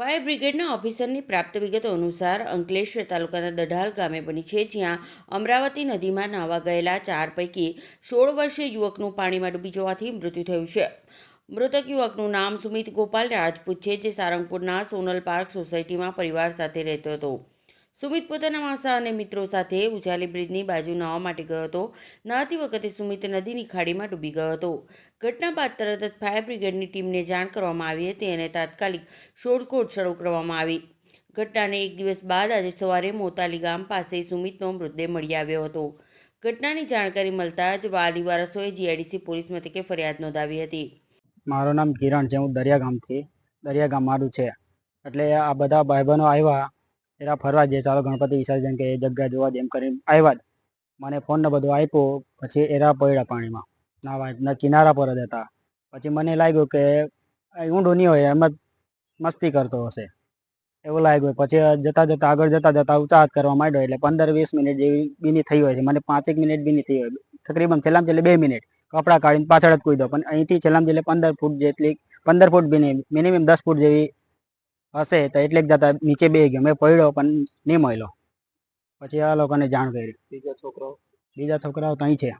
Fire બ્રિગેડના ઓફિસરની પ્રાપ્ત વિગતો અનુસાર અંકલેશ્વર તાલુકાના દઢાલ ગામે બની છે, જ્યાં અમરાવતી નદીમાં નાહવા ગયેલા ચાર પૈકી સોળ વર્ષીય યુવકનું પાણીમાં ડૂબી જવાથી મૃત્યુ થયું છે. મૃતક યુવકનું નામ સુમિત ગોપાલ રાજપૂત છે, જે સારંગપુરના સોનલ પાર્ક સોસાયટીમાં પરિવાર સાથે રહેતો હતો. સુમિત પોતાના માસા અને મિત્રો સાથે ઉજાલી બ્રિજની બાજુ નાહવા માટે ગયો હતો. નહાતી વખતે સુમિત નદીની ખાડીમાં ડૂબી ગયો હતો. ઘટના બાદ તરત જ ફાયર બ્રિગેડની ટીમને જાણ કરવામાં આવી હતી અને તાત્કાલિક શોધખોળ શરૂ કરવામાં આવી. ઘટનાને એક દિવસ બાદ આજે સવારે મોતાલી ગામ પાસે સુમિતનો મૃતદેહ મળી આવ્યો હતો. ઘટનાની જાણકારી મળતા જ વાલી વારસોએ જીઆઈડીસી પોલીસ મથકે ફરિયાદ નોંધાવી હતી. મારું નામ કિરણ છે, હું દરિયા ગામથી, દરિયા ગામ મારું છે. એટલે આ બધા ભાઈબંધો આવ્યા એરા ફરવા જઈએ ચાલો ગણપતિ વિસર્જન કે એ જગ્યા જોવા જેમ કરી આવ્યા જ. મને ફોન ને બધું આપ્યો. પછી એરા પડ્યા પાણીમાં. નાવા કિનારા પર જ હતા. પછી મને લાગ્યું કે ઊંડું નહીં હોય, એમ જ મસ્તી કરતો હશે. એવું લાગ્યું. પછી જતા જતા, આગળ જતા જતા ઉચાહત કરવા માંડ્યો. એટલે પંદર વીસ મિનિટ જેવી બીની થઈ હોય છે. મને પાંચેક મિનિટ બીની થઈ હોય. તકરીબન છેલ્લામાં છેલ્લે બે મિનિટ. કપડાં કાઢીને પાછળ જ કૂદો પણ અહીંથી છેલ્લામ છેલ્લે પંદર ફૂટ જેટલી, પંદર ફૂટ બીની મિનિમમ દસ ફૂટ જેવી હશે તો એટલે જતા નીચે બે ગયો. મેં પડ્યો પણ નહીં મળ્યો. પછી આ લોકોને જાણ કરી. બીજો છોકરો, બીજા છોકરાઓ તો અહીં છે.